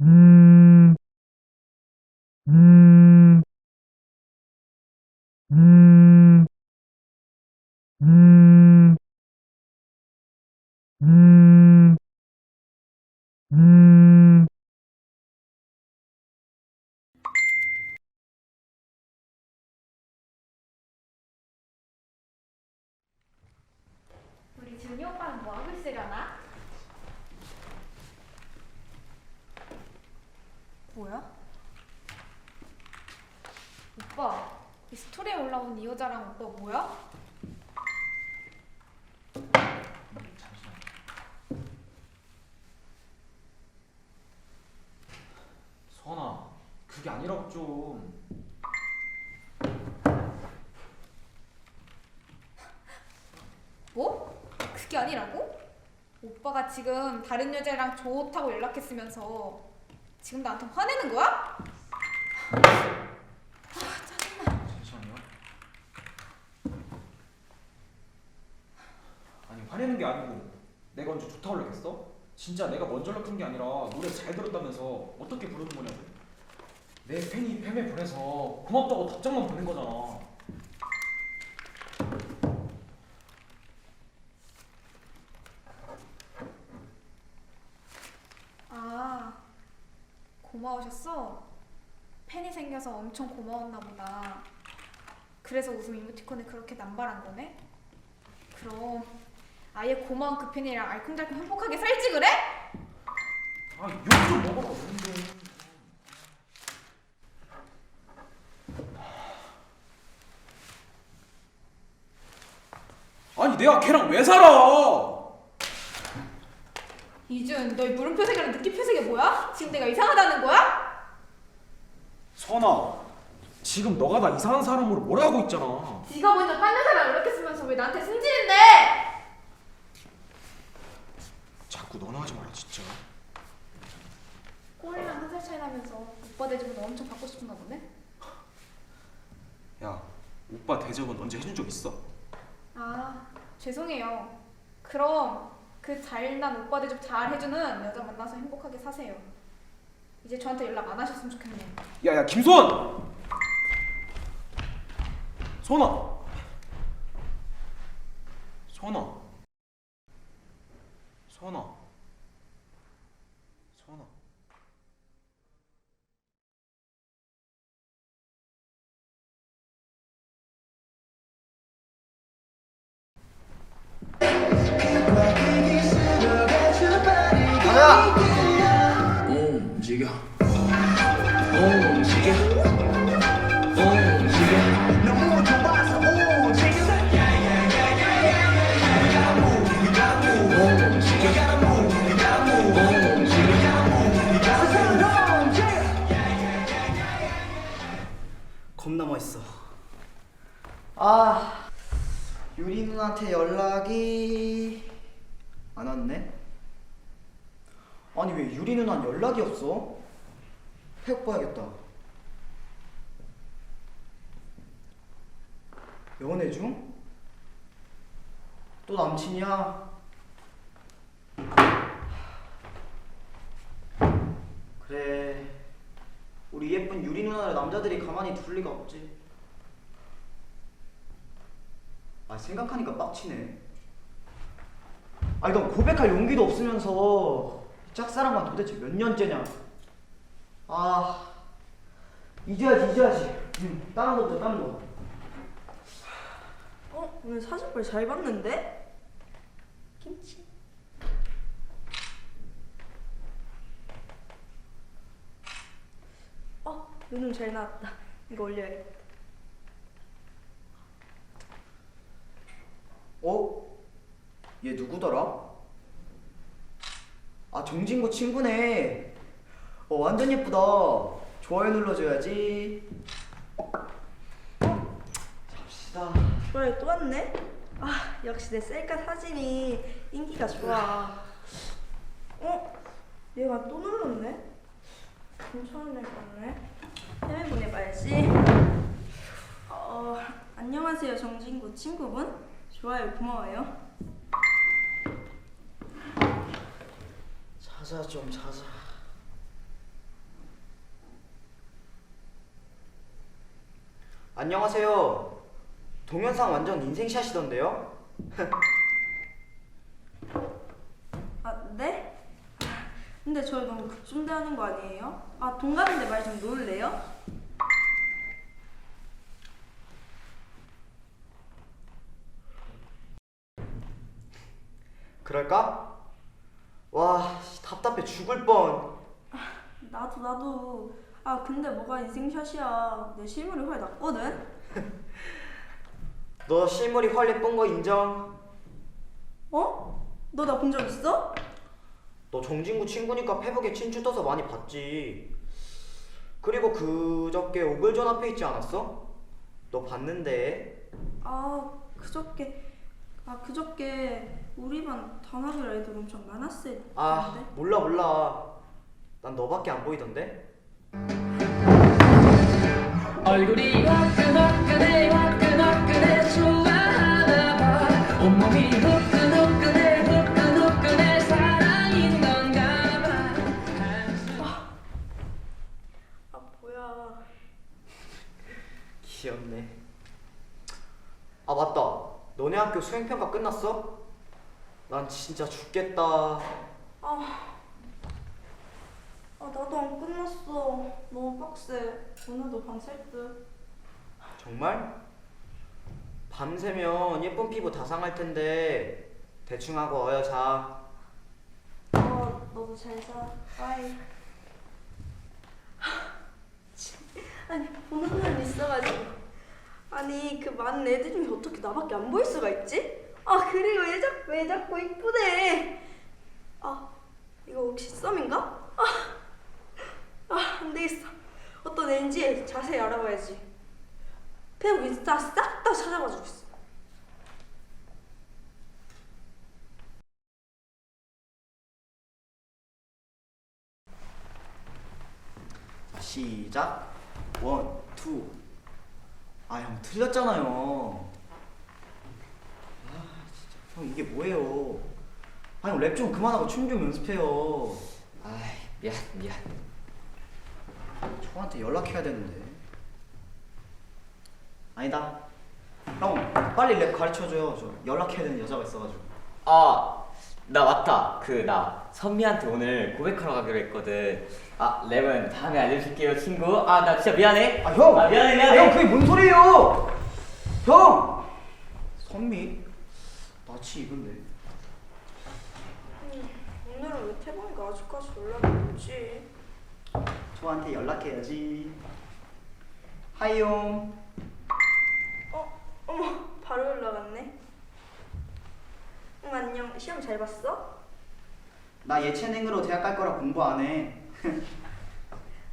우리 준이 오빠는 뭐 하고 있으려나? 뭐야? 오빠, 이 스토리에 올라온 이 여자랑 오빠 뭐야? 선아, 그게 아니라고 좀. 뭐? 그게 아니라고? 오빠가 지금 다른 여자랑 좋다고 연락했으면서 지금 나한테 화내는 거야? 잠시만요. 아니 화내는 게 아니고 내가 언제 좋다고 연락했어? 진짜 내가 먼저 연락한 게 아니라 노래 잘 들었다면서 어떻게 부르는 거냐고. 내 팬이 팸에 보내서 고맙다고 답장만 보낸 거잖아. 아, 고마우셨어? 팬이 생겨서 엄청 고마웠나 보다. 그래서 웃음 이모티콘을 그렇게 남발한 거네? 그럼 아예 고마운 그 팬이랑 알콩달콩 행복하게 살지 그래? 아, 욕 좀 먹어라, 뭔데. 아니 내가 걔랑 왜 살아? 이준, 너의 물음표 색이랑 느낌 표 색이 뭐야? 지금 내가 이상하다는 거야? 선아, 지금 너가 나 이상한 사람으로 뭐라고 있잖아. 네가 먼저 딴 여자랑 연락했으면서 왜 나한테 승질인데? 자꾸 너나 하지 마라 진짜. 꼬리랑 한 살 차이 나면서 오빠 대접은 엄청 받고 싶은가 보네? 야, 오빠 대접은 언제 해준 적 있어? 아, 죄송해요. 그럼 그 잘난 오빠 대접 잘 해주는 여자 만나서 행복하게 사세요. 이제 저한테 연락 안 하셨으면 좋겠네요. 야야 김소원. 소원아. 소원아. 소원아. 겁나 멋있어. 아, 유리 누나한테 연락이 안 왔네. 아니 왜 유리 누나는 연락이 없어? 팩 봐야겠다. 연애 중? 또 남친이야? 그래. 우리 예쁜 유리 누나를 남자들이 가만히 둘 리가 없지. 아 생각하니까 빡치네. 아니 넌 고백할 용기도 없으면서 이 짝사랑만 도대체 몇 년째냐? 아 이제 하지 이제 하지. 응, 다른 거 보자 다른 거. 어? 오늘 사진빨 잘 봤는데? 김치 어? 요즘 잘 나왔다 이거 올려야겠다 어? 얘 누구더라? 아 정진구 친구네. 어 완전 예쁘다. 좋아요 눌러줘야지. 잡시다. 뭐야 또 왔네? 아 역시 내 셀카 사진이 인기가 좋아. 어? 얘가 또 눌렀네? 괜찮은데 그러네. 해외 보내봐야지. 어, 안녕하세요 정진구 친구분. 좋아요 고마워요. 자자 좀 자자. 안녕하세요. 동영상 완전 인생샷이던데요? 아, 네? 근데 저희 너무 급중대하는 거 아니에요? 아, 동갑인데 말 좀 놓을래요? 그럴까? 와, 씨, 답답해 죽을 뻔. 나도, 나도. 아, 근데 뭐가 인생샷이야. 내 실물이 훨 낫거든? 너 실물이 훨 예쁜 거 인정? 어? 너 나 본 적 있어? 너 정진구 친구니까 페북에 친추 떠서 많이 봤지. 그리고 그저께 오글존 앞에 있지 않았어? 너 봤는데. 아, 그저께. 아, 그저께 우리 반 단합일 애들 엄청 많았을 텐데. 아, 몰라 몰라. 난 너밖에 안 보이던데. 얼굴이 화끈화끈해 학교 수행평가 끝났어? 난 진짜 죽겠다. 아, 아 나도 안 끝났어. 너무 빡세. 오늘도 밤샐 듯. 정말? 밤새면 예쁜 피부 다 상할 텐데 대충 하고 어여 자. 어, 너도 잘 자. 빠이. 아니 보는 사람 있어가지고. 아니 그 많은 애들 중에 어떻게 나밖에 안 보일 수가 있지? 아 그리고 얘 자꾸 왜 자꾸 이쁘대. 아 이거 혹시 썸인가? 아, 아 안 되겠어. 어떤 애인지 자세히 알아봐야지. 페북 인스타 싹 다 찾아봐 주겠어. 자, 시작. 원, 투. 아, 형 틀렸잖아요. 아, 진짜. 형 이게 뭐예요? 아니, 랩 좀 그만하고 춤 좀 연습해요. 아이 미안 미안 저한테 연락해야 되는데. 아니다. 형, 빨리 랩 가르쳐줘요. 저 연락해야 되는 여자가 있어가지고. 아 나 맞다 그 나 선미한테 오늘 고백하러 가기로 했거든 아 랩은 다음에 알려줄게요 친구 아 나 진짜 미안해 아, 형! 아 미안해 미안해 형, 그게 뭔 소리예요? 형! 선미? 나치 입은데. 오늘은 왜 태범이가 아직까지 연락이 없지? 저한테 연락해야지. 하이용. 어, 어머, 바로 연락 왔네. 응, 안녕. 시험 잘 봤어? 나 예체능으로 대학 갈 거라 공부 안 해.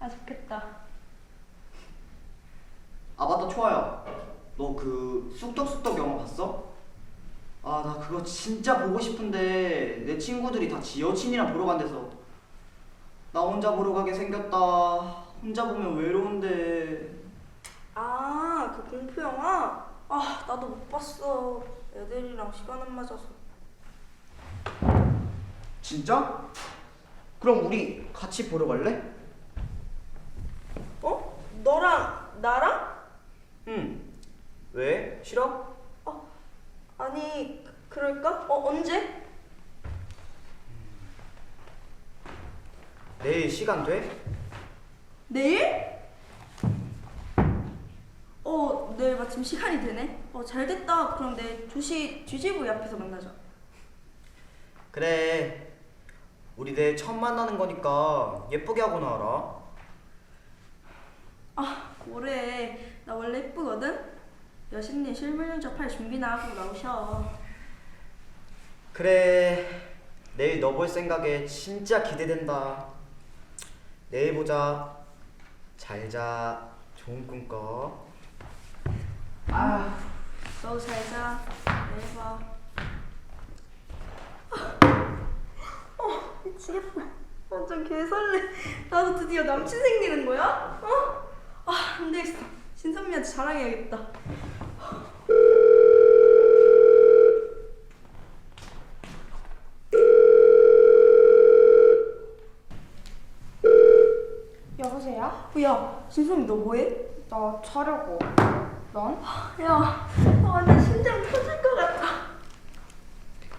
아, 좋겠다. 아 맞다 초아야. 너 그 쑥떡쑥떡 영화 봤어? 아 나 그거 진짜 보고 싶은데 내 친구들이 다 지 여친이랑 보러 간대서 나 혼자 보러 가게 생겼다. 혼자 보면 외로운데. 아, 그 공포 영화? 아, 나도 못 봤어. 애들이랑 시간 안 맞아서. 진짜? 그럼 우리 같이 보러 갈래? 어? 너랑 나랑? 응. 왜? 싫어? 아니, 그- 그럴까? 어, 언제? 내일 시간 돼? 내일? 어, 내일 마침 시간이 되네. 어, 잘 됐다. 그럼 내일 2시 뒤집부이 앞에서 만나자. 그래. 우리 내일 처음 만나는 거니까 예쁘게 하고 나와라. 아, 뭐래. 나 원래 예쁘거든? 여신님 실물 면접할 준비나 하고 나오셔. 그래. 내일 너 볼 생각에 진짜 기대된다. 내일 보자. 잘 자. 좋은 꿈 꿔. 아, 너도 잘 자. 내일 봐. 어, 미치겠다. 완전 개설레. 나도 드디어 남친 생기는 거야? 어? 아, 안 되겠어. 신선미한테 자랑해야겠다. 여보세요? 어, 야, 신선미 너 뭐해? 나 자려고. 넌? 야, 아, 나 심장 터질 것 같아.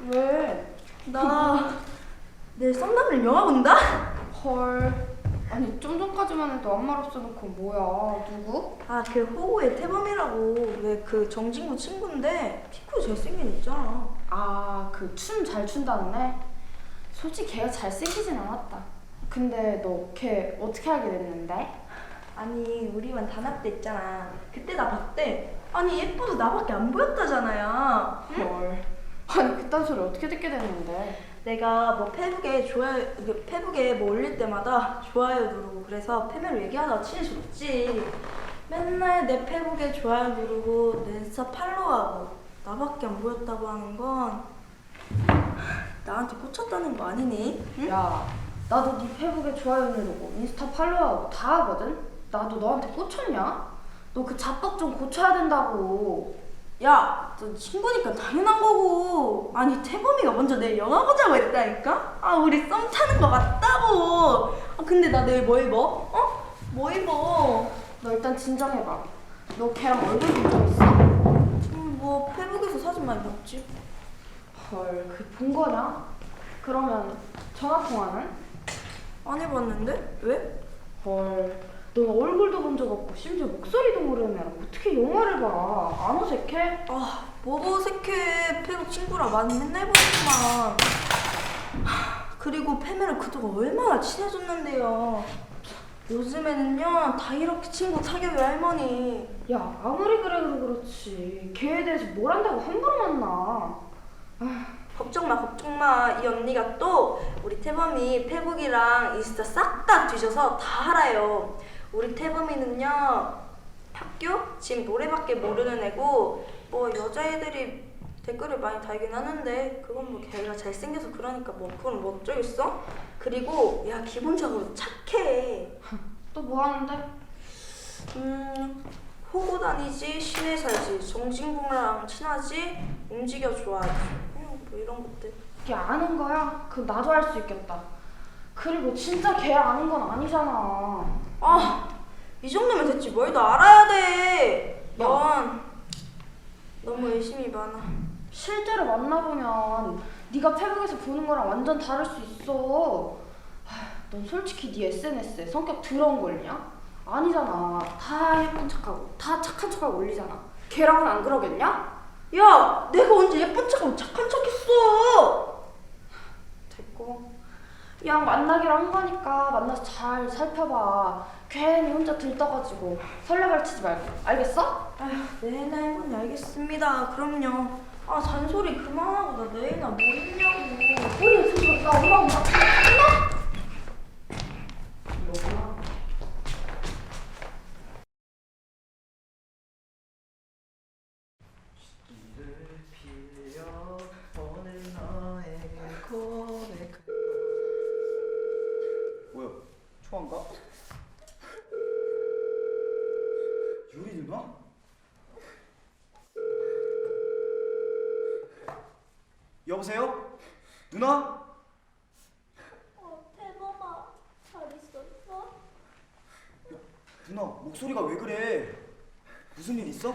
왜? 나 내일 썸남을 영화 본다? 헐. 아니 좀 전까지만 해도 아무 말 없어놓고 뭐야 누구? 아, 그 호구의 태범이라고 왜 그 정진구 친구인데 피코 잘생긴 있잖아. 아 그 춤 잘 춘다는 애? 솔직히 걔가 잘생기진 않았다. 근데 너 걔 어떻게 알게 됐는데? 아니 우리 반 단합 때 있잖아. 그때 나 봤대. 아니 예뻐도 나밖에 안 보였다잖아요. 헐. 아니 그딴 소리 어떻게 듣게 됐는데? 내가 뭐 페북에 좋아요, 그 페북에 뭐 올릴 때마다 좋아요 누르고 그래서 페메로 얘기하다가 친해졌지. 맨날 내 페북에 좋아요 누르고 내 인스타 팔로우하고 나밖에 안 보였다고 하는 건 나한테 꽂혔다는 거 아니니? 응? 야 나도 네 페북에 좋아요 누르고 인스타 팔로우하고 다 하거든? 나도 너한테 꽂혔냐? 너 그 자뻑 좀 고쳐야 된다고. 야, 너 친구니까 당연한 거고. 아니 태범이가 먼저 내일 영화 보자고 했다니까? 아 우리 썸 타는 거 맞다고. 아 근데 나 내일 뭐 입어? 어? 뭐 입어? 너 일단 진정해봐. 너 걔랑 얼굴 있어? 음, 뭐 페북에서 사진 많이 봤지. 헐, 그 본 거냐? 그러면 전화 통화는? 안 해봤는데? 왜? 헐, 넌 얼굴도 본 적 없고 심지어 목소리도 모르면 어떻게 영화를 봐? 안 어색해? 아, 뭐가 어색해. 페북 친구랑 많이 맨날 보지만. 그리고 페메랑 그동안 얼마나 친해졌는데요. 요즘에는요, 다 이렇게 친구 사귀어요, 할머니. 야, 아무리 그래도 그렇지. 걔에 대해서 뭘 안다고 함부로 만나. 걱정 마, 걱정 마. 이 언니가 또 우리 태범이 페북이랑 인스타 싹 다 뒤져서 다 알아요. 우리 태범이는요, 학교? 지금 노래밖에 모르는 애고, 뭐 여자애들이 댓글을 많이 달긴 하는데, 그건 뭐 걔가 잘생겨서 그러니까 뭐 그건 뭐 어쩌겠어? 그리고, 야, 기본적으로 착해. 또 뭐 하는데? 음, 호구 다니지, 시내 살지, 정진국랑 친하지, 움직여 좋아하지. 그냥 뭐 이런 것들. 걔 아는 거야? 그럼 나도 알수 있겠다. 그리고 진짜 걔 아는 건 아니잖아. 아, 이 정도면 됐지. 뭘 더 알아야 돼. 넌 너무 의심이 많아. 실제로 만나보면 네가 페북에서 보는 거랑 완전 다를 수 있어. 하, 넌 솔직히 네 SNS에 성격 더러운 거 올리냐? 아니잖아. 다 예쁜 척하고 다 착한 척하고 올리잖아. 걔랑은 안 그러겠냐? 야, 내가 언제 예쁜 척하고 착한 척했어? 그냥 만나기로 한 거니까 만나서 잘 살펴봐. 괜히 혼자 들떠가지고 설레발 치지 말고. 알겠어? 아휴, 네, 나 할머니 알겠습니다. 그럼요. 아, 잔소리 그만하고 나 내일나 뭐 입냐고. 우리 지금 나 엄마 엄마. 빌려 여보세요? 누나? 어, 태범아, 잘 있었어? 누나 목소리가 왜 그래? 무슨 일 있어?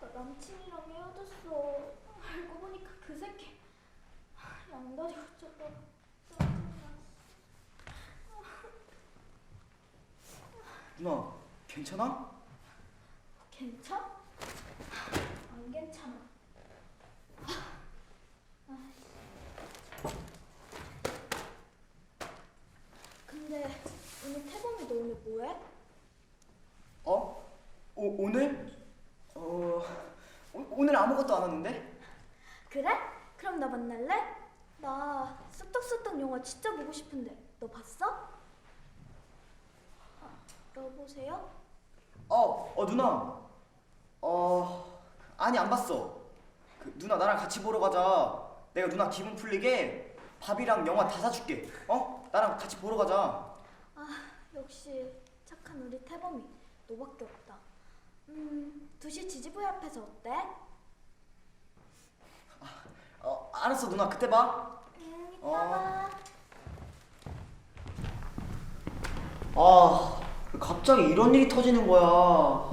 나 남친이랑 헤어졌어. 알고 보니까 그 새끼 양다리 짜증나. 누나 괜찮아? 괜찮? 안 괜찮아. 근데 오늘 태범이 너 오늘 뭐해? 어? 오, 오늘? 어... 오, 오늘 아무것도 안 왔는데? 그래? 그럼 나 만날래? 나 쑥떡쑥떡 영화 진짜 보고 싶은데 너 봤어? 아, 여보세요? 어, 어 누나. 어, 아니 안 봤어. 그, 누나 나랑 같이 보러 가자. 내가 누나 기분 풀리게 밥이랑 영화 다 사줄게. 어? 나랑 같이 보러 가자. 아 역시 착한 우리 태범이 너밖에 없다 음 2시 지지부회 앞에서 어때? 어, 알았어 누나 그때 봐. 응 이따 어. 봐 아, 갑자기 이런 일이 터지는 거야.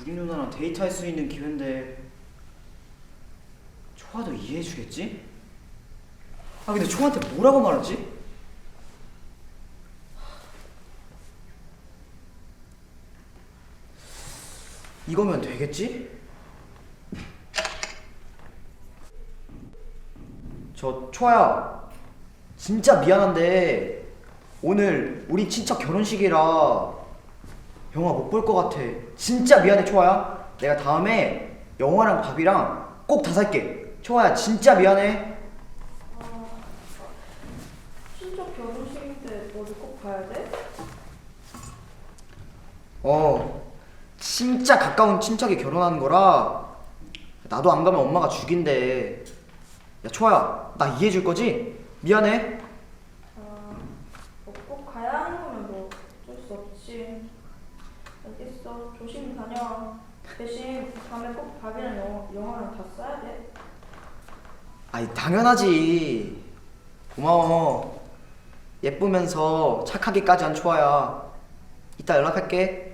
우리 누나랑 데이트할 수 있는 기회인데 초아도 이해해 주겠지? 아 근데 초아한테 뭐라고 말하지? 이거면 되겠지? 저 초아야 진짜 미안한데 오늘 우리 친척 결혼식이라 영화 못 볼 것 같아. 진짜 미안해 초아야. 내가 다음에 영화랑 밥이랑 꼭 다 살게. 초아야 진짜 미안해. 친척 결혼식인데 너도 꼭 가야 돼? 어 진짜 가까운 친척이 결혼하는 거라 나도 안 가면 엄마가 죽인대 야 초아야 나 이해해 줄 거지? 미안해 아, 너꼭 가야 하는 거면 뭐 어쩔 수 없지. 알겠어. 조심히 다녀와. 대신 다음에 꼭 밥이랑 영화, 영화랑 다 써야 돼. 아이 당연하지 고마워 예쁘면서 착하기까지 한 초아야 이따 연락할게